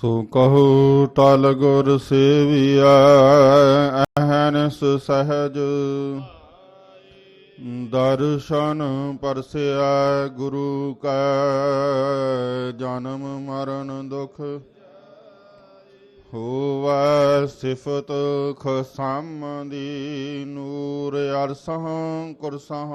ਸੋ ਕਹੋ ਟਲ ਗੁਰ ਸੇਵੀਐ, ਅਹਨਸ ਸਹਜ। ਦਰਸ਼ਨ ਪਰਸਿਆ ਗੁਰੂ ਕੈ, ਜਨਮ ਮਰਨ ਦੁਖ ਹੋਵੈ, ਸਿਫਤ ਖਸਮ ਦੀ ਨੂਰ ਅਰਸਹ, ਕੁਰਸਹ।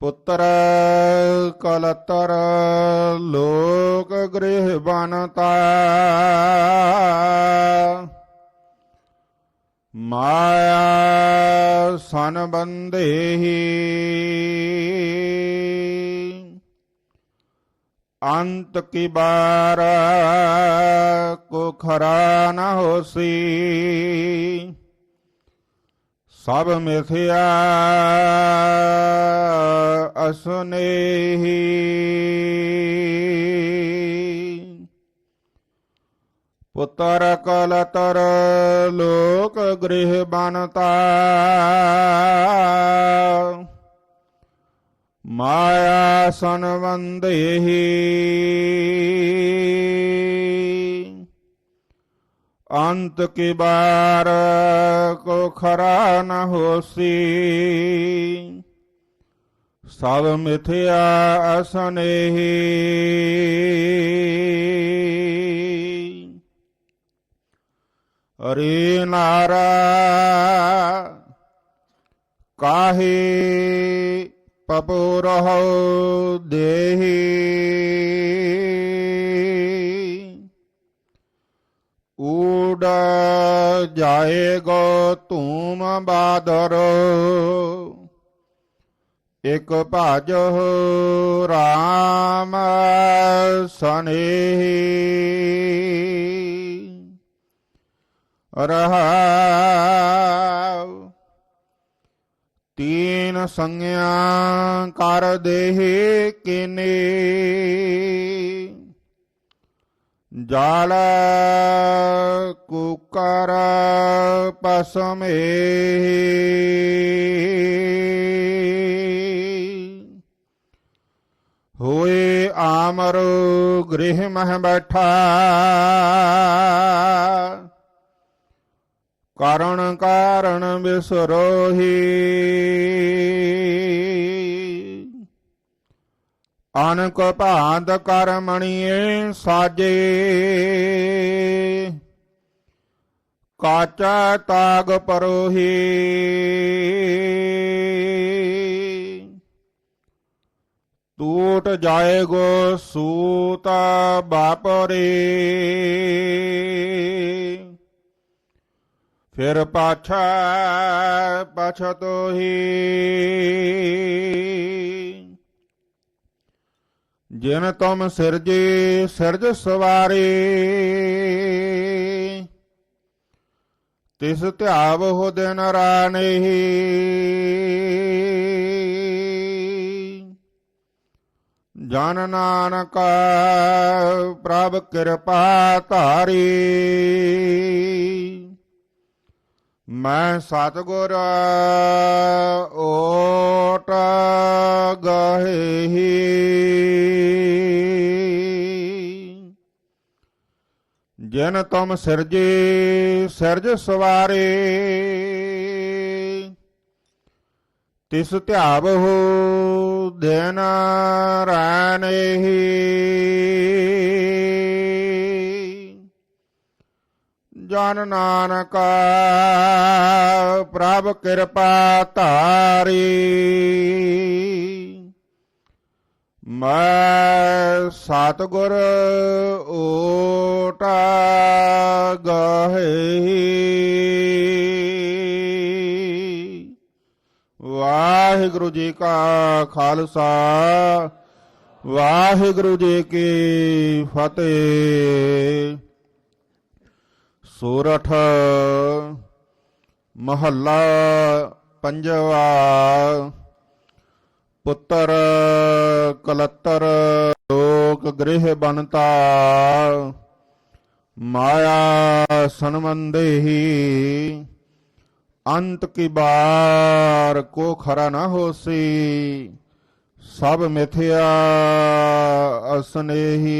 ਪੁੱਤਰ ਕਲਤਰ ਲੋਕ ਗ੍ਰਹਿ ਬਨਤਾ ਮਾਇਆ ਸਨ ਬੰਦੇਹੀ ਅੰਤ ਕੀ ਬਾਰ ਕੋ ਖਰਾ ਨ ਹੋਸੀ ਸਭ ਮਿਥਿਆ ਅਸਨੇਹੀ। ਪੁੱਤਰ ਕਲਤਰ ਲੋਕ ਗ੍ਰਹਿ ਬਨਤਾ ਮਾਇਆ ਸੰਵੰਦੇਹੀ ਅੰਤ ਕੀ ਬਾਰ ਕੋ ਖਰਾ ਨ ਹੋਸੀ। ਸਭ ਮਿਥਿਆ ਅਸਨੇਹੀ ਅਰੇ ਨਾਰਾ ਕਾਹੇ ਪਪੋ ਰਹੋ ਦੇਹੀ। ਉਡ ਜਾਏਗੋ ਧੂਮ ਬਾਦਰ। ਇਕ ਭਜ ਰਾਮ ਸਨੇਹੀ ਰਹਾਉ। ਤੀਨ ਸੰਗਿਆ ਕਰ ਦੇਹੀ ਕਿਨੇ। ਜਾਲ ਕੁਕਰ ਪਸਮੇ ਹੋਏ ਆਮਰ ਗ੍ਰਹਿ ਮਹਿ ਬੈਠਾ। ਕਰਣ ਕਾਰਣ ਬਿਸਰੋਹੀ। ਅਨਕ ਭਾਂਤ ਕਰਮਣੀਏ ਸਾਜੇ। ਕਾਚਾ ਤਾਗ ਪਰੋਹੀ। ਟੂਟ ਜਾਏਗੋ ਸੂਤ ਬਾਪਰੇ ਫਿਰ ਪਾਛਾ ਪਛਤੋਹੀ ਜਿਨ ਤੁਮ ਸਿਰਜੇ, ਸਿਰਜ ਸਵਾਰੇ। ਤਿਸ ਧਿਆਵ ਹੋ ਦਿਨ ਰਾਣੇਹੀ। ਜਨ ਨਾਨਕ ਪ੍ਰਭ ਕਿਰਪਾ ਧਾਰੀ। ਮੈਂ ਸਤਗੁਰ ਓਟ ਗਹੇ। ਜਿਨ ਤੁਮ ਸਿਰਜੇ, ਸਿਰਜ ਸਵਾਰੇ। ਤਿਸ ਧਿਆਵਹੁ ਦਿਨ ਰਾਨੇਹੀ ਜਨ ਨਾਨਕ ਪ੍ਰਭ ਕਿਰਪਾ ਧਾਰੀ। ਮੈਂ ਸਤਗੁਰ ਓਟ ਗਹੇ। ਵਾਹਿਗੁਰੂ ਜੀ ਕਾ ਖਾਲਸਾ, ਵਾਹਿਗੁਰੂ ਜੀ ਕੀ ਫਤਿਹ। ਸੋਰਠ ਮਹੱਲਾ ਪੰਜਵਾ, ਪੁੱਤਰ ਕਲੱਤਰ ਲੋਕ ਗ੍ਰਹਿ ਬਨਤਾ ਮਾਇਆ ਸੰਬੰਧੇਹੀ ਅੰਤ ਕੀ ਬਾਰ ਕੋ ਖਰਾ ਨਾ ਹੋਸੀ ਸਭ ਮਿਥਿਆ ਅਸਨੇਹੀ।